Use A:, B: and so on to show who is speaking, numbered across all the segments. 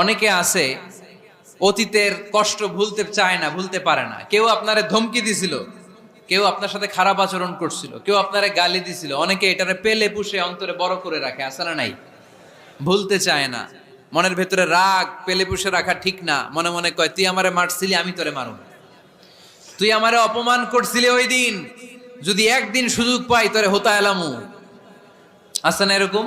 A: অনেকে আছে, অতীতের কষ্ট ভুলতে চায় না, ভুলতে পারে না। কেউ আপনারে ধমকি দিছিল, কেউ আপনার সাথে খারাপ আচরণ করছিল, কেউ আপনারে গালি দিছিল। অনেকে এটারে পেলে পুষে অন্তরে বড় করে রাখে আসে না নাই? ভুলতে চায় না। মনের ভেতরে রাগ, পেলে পুষে রাখা ঠিক না। মনে মনে কয়, তুই আমারে মারছিলি, আমি তোরে মারুম। তুই আমারে অপমান করছিলি ওই দিন। যদি একদিন সুযোগ পাই, তোরে হতা এলামু। আছে না এরকম?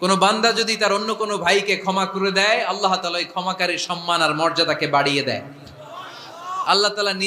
A: কোন বান্দা যদি তার অন্য কোনো ভাইকে ক্ষমা করে দেয়, আল্লাহ তালা ওই ক্ষমাকারীর সম্মান আর মর্যাদাকে বাড়িয়ে দেয়। আল্লাহ তালা নিজে